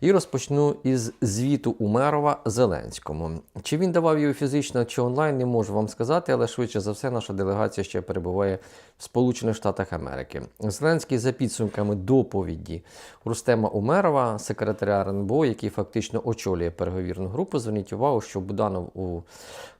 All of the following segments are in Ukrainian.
І розпочну із звіту Умерова Зеленському. Чи він давав її фізично чи онлайн, не можу вам сказати, але швидше за все, наша делегація ще перебуває в Сполучених Штатах Америки. Зеленський за підсумками доповіді Рустема Умерова, секретаря РНБО, який фактично очолює переговірну групу, зверніть увагу, що Буданов у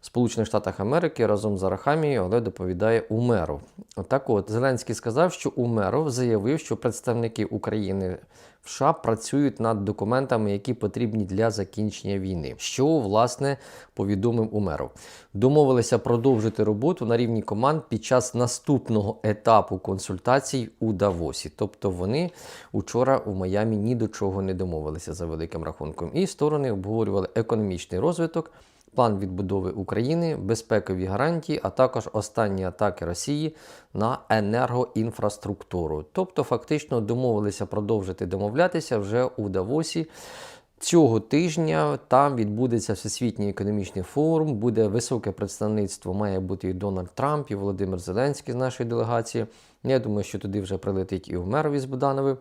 Сполучених Штатах Америки разом з Арахамією, але доповідає Умеров. Так от, Зеленський сказав, що Умеров заявив, що представники України в США працюють над документами, які потрібні для закінчення війни. Що власне повідомив Умеров. Домовилися продовжити роботу на рівні команд під час наступного етапу консультацій у Давосі. Тобто вони учора у Майамі ні до чого не домовилися за великим рахунком. І сторони обговорювали економічний розвиток. План відбудови України, безпекові гарантії, а також останні атаки Росії на енергоінфраструктуру. Тобто, фактично домовилися продовжити домовлятися вже у Давосі. Цього тижня там відбудеться Всесвітній економічний форум, буде високе представництво, має бути і Дональд Трамп, і Володимир Зеленський з нашої делегації. Я думаю, що туди вже прилетить і Умерові з Буданови,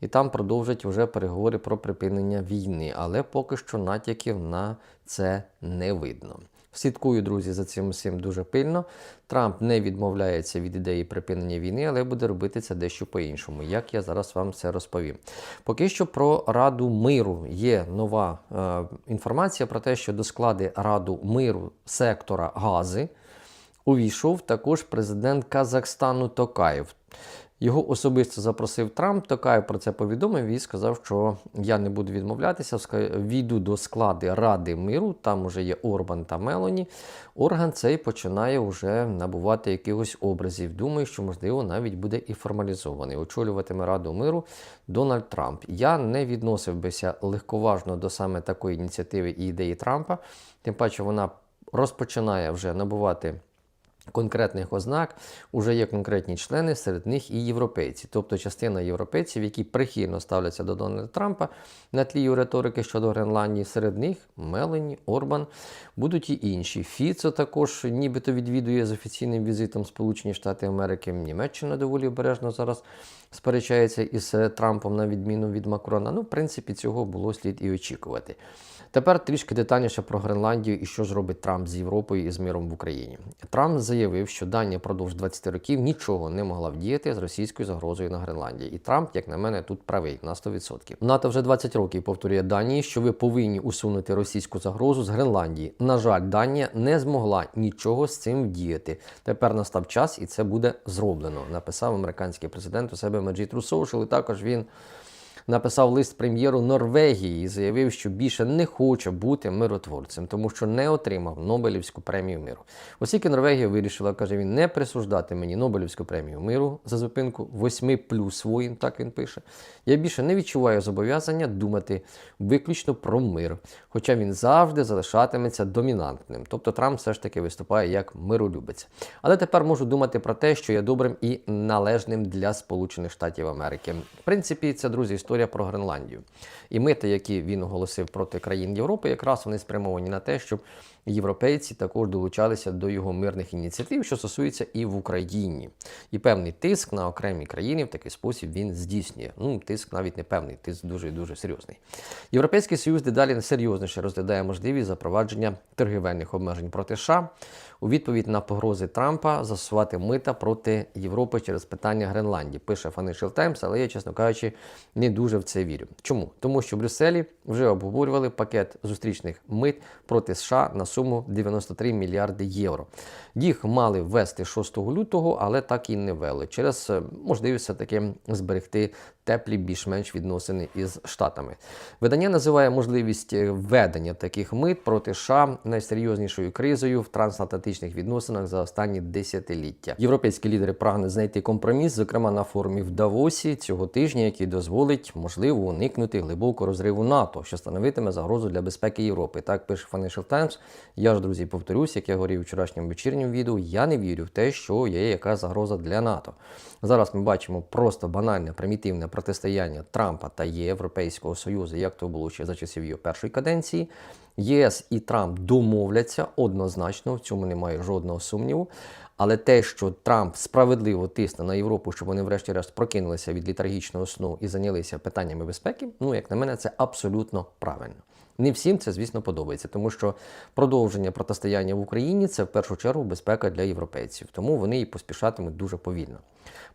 і там продовжать вже переговори про припинення війни. Але поки що натяків на це не видно. Слідкую, друзі, за цим всім дуже пильно. Трамп не відмовляється від ідеї припинення війни, але буде робити це дещо по-іншому, як я зараз вам все розповім. Поки що про Раду миру є нова е, інформація про те, що до складу Раду миру сектора Гази увійшов також президент Казахстану Токаєв. Його особисто запросив Трамп. Токаєв про це повідомив і сказав, що я не буду відмовлятися, війду до складу Ради миру. Там вже є Орбан та Мелоні. Орган цей починає вже набувати якихось образів. Думаю, що можливо навіть буде і формалізований. Очолюватиме Раду миру Дональд Трамп. Я не відносив бися легковажно до саме такої ініціативи і ідеї Трампа. Тим паче вона розпочинає вже набувати конкретних ознак уже є конкретні члени, серед них і європейці, тобто частина європейців, які прихильно ставляться до Дональда Трампа на тлі риторики щодо Гренландії, серед них Мелені, Орбан, будуть і інші. Фіцо також нібито відвідує з офіційним візитом Сполучені Штати Америки. Німеччина доволі обережно зараз сперечається із Трампом на відміну від Макрона. Ну, в принципі, цього було слід і очікувати. Тепер трішки детальніше про Гренландію і що зробить Трамп з Європою і з миром в Україні. Трамп заявив, що Данія продовж 20 років нічого не могла вдіяти з російською загрозою на Гренландії. І Трамп, як на мене, тут правий на 100%. НАТО вже 20 років повторює Данії, що ви повинні усунути російську загрозу з Гренландії. На жаль, Данія не змогла нічого з цим вдіяти. Тепер настав час, і це буде зроблено. Написав американський президент у себе Меджіт Русоушел. І також він написав лист прем'єру Норвегії і заявив, що більше не хоче бути миротворцем, тому що не отримав Нобелівську премію миру. Оскільки Норвегія вирішила, каже він, не присуждати мені Нобелівську премію миру за зупинку 8 плюс воїн, так він пише. Я більше не відчуваю зобов'язання думати виключно про мир, хоча він завжди залишатиметься домінантним. Тобто Трамп все ж таки виступає як миролюбець. Але тепер можу думати про те, що є добрим і належним для Сполучених Штатів Америки. В принципі, це друзі історія історія про Гренландію. І мити, які він оголосив проти країн Європи, якраз вони спрямовані на те, щоб європейці також долучалися до його мирних ініціатив, що стосується і в Україні. І певний тиск на окремі країни в такий спосіб він здійснює. Ну, тиск навіть не певний, тиск дуже дуже серйозний. Європейський Союз дедалі серйозніше розглядає можливість запровадження торгівельних обмежень проти США у відповідь на погрози Трампа застосувати мита проти Європи через питання Гренландії. Пише Financial Times, але я, чесно кажучи, не дуже в це вірю. Чому? Тому що в Брюсселі вже обговорювали пакет зустрічних мит проти США на суму 93 мільярди євро. Їх мали ввести 6 лютого, але так і не ввели через е, можливість все-таки зберегти теплі більш-менш відносини із Штатами. Видання називає можливість е, введення таких мит проти США найсерйознішою кризою в трансатлантичних відносинах за останні десятиліття. Європейські лідери прагнуть знайти компроміс, зокрема на форумі в Давосі цього тижня, який дозволить можливо уникнути глибокого розриву НАТО, що становитиме загрозу для безпеки Європи. Так пише Financial Times. Я ж друзі повторюсь, як я говорив у вчорашньому вечірньому відео. Я не вірю в те, що є яка загроза для НАТО. Зараз ми бачимо просто банальне примітивне протистояння Трампа та Європейського Союзу, як то було ще за часів його першої каденції. ЄС і Трамп домовляться однозначно, в цьому немає жодного сумніву. Але те, що Трамп справедливо тисне на Європу, щоб вони врешті-решт прокинулися від літаргічного сну і зайнялися питаннями безпеки, ну як на мене, це абсолютно правильно. Не всім це, звісно, подобається, тому що продовження протистояння в Україні це в першу чергу безпека для європейців, тому вони і поспішатимуть дуже повільно.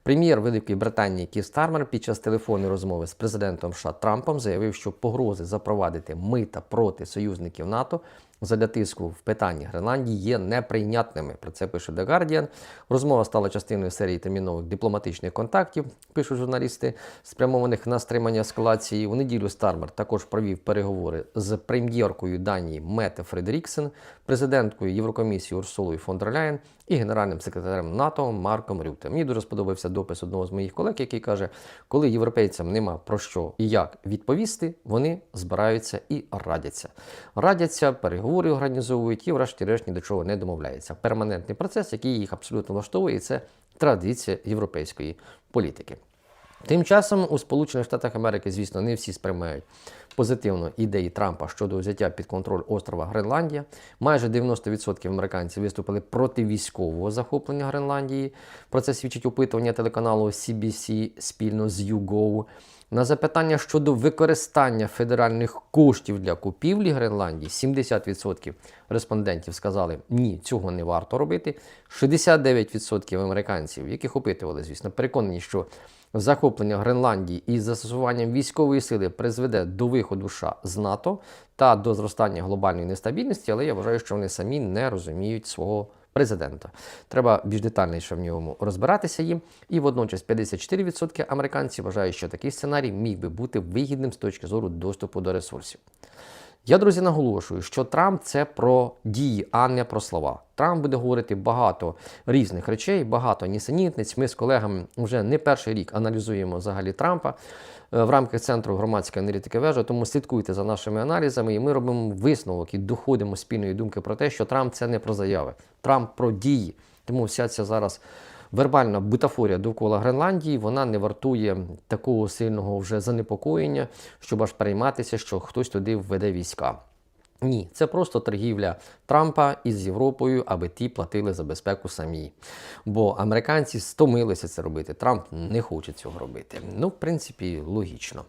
Прем'єр Великої Британії Кір Стармер під час телефонної розмови з президентом США Трампом заявив, що погрози запровадити мита проти союзників НАТО задля тиску в питанні Гренландії є неприйнятними. Про це пише The Guardian. Розмова стала частиною серії термінових дипломатичних контактів, пишуть журналісти, спрямованих на стримання ескалації. У неділю Стармер також провів переговори з прем'єркою Данії Мете Фредеріксен, президенткою Єврокомісії Урсулою фон дер і генеральним секретарем НАТО Марком Рюте. Мені дуже сподобався допис одного з моїх колег, який каже, коли європейцям нема про що і як відповісти, вони збираються і радяться. Радяться, переговори організовують і, врешті-решт, ні до чого не домовляються. Перманентний процес, який їх абсолютно влаштовує, і це традиція європейської політики. Тим часом у Сполучених Штатах Америки, звісно, не всі сприймають позитивно ідеї Трампа щодо взяття під контроль острова Гренландія. Майже 90% американців виступили проти військового захоплення Гренландії. Про це свідчить опитування телеканалу CBC спільно з YouGo. На запитання щодо використання федеральних коштів для купівлі Гренландії 70% респондентів сказали, ні, цього не варто робити. 69% американців, яких опитували, звісно, переконані, що захоплення Гренландії із застосуванням військової сили призведе до виходу США з НАТО та до зростання глобальної нестабільності, але я вважаю, що вони самі не розуміють свого президента. Треба більш детальніше в ньому розбиратися їм. І водночас 54% американців вважають, що такий сценарій міг би бути вигідним з точки зору доступу до ресурсів. Я, друзі, наголошую, що Трамп це про дії, а не про слова. Трамп буде говорити багато різних речей, багато нісенітниць. Ми з колегами вже не перший рік аналізуємо взагалі Трампа е, в рамках центру громадської аналітики вежа. Тому слідкуйте за нашими аналізами, і ми робимо висновок і доходимо спільної думки про те, що Трамп це не про заяви, Трамп про дії. Тому вся ця зараз вербальна бутафорія довкола Гренландії вона не вартує такого сильного вже занепокоєння, щоб аж перейматися, що хтось туди введе війська. Ні, це просто торгівля Трампа із Європою, аби ті платили за безпеку самі. Бо американці стомилися це робити. Трамп не хоче цього робити. Ну, в принципі, логічно.